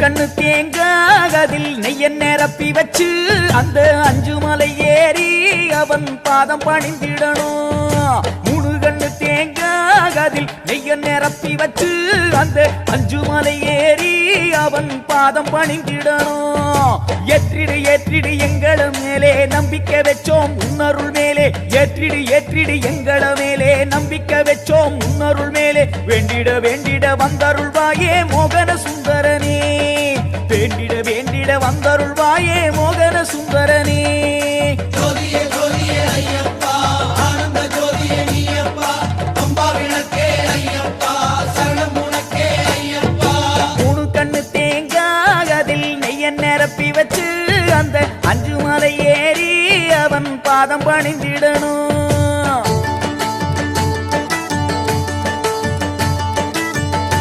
கண்ணு தேங்காகதில் அதில் நெய்ய நிரப்பி வச்சு அந்த அஞ்சு மலை ஏறி அவன் பாதம் பணிந்திடணும். மூணு கண்ணு தேங்காகதில் அதில் நெய்ய நிரப்பி வச்சு அந்த அஞ்சு மலை ஏறி அவன் பாதம் பணிந்திடணும். ஏற்றிடு ஏற்றிடு எங்கள மேலே நம்பிக்கை வச்சோம். உன்னருள் மேலே ஏற்றிடு ஏற்றிடு எங்கள மேலே நம்பிக்கை வச்சோம். உன்னருள் மேலே வேண்டிட வேண்டிட வந்தருள்வாயே மோகன சுந்தர வேண்டிட வந்தருள்வாயே மோகன சுந்தரனே. வச்சு அந்த அஞ்சு மலை ஏறி அவன் பாதம் பணிந்திடணும்.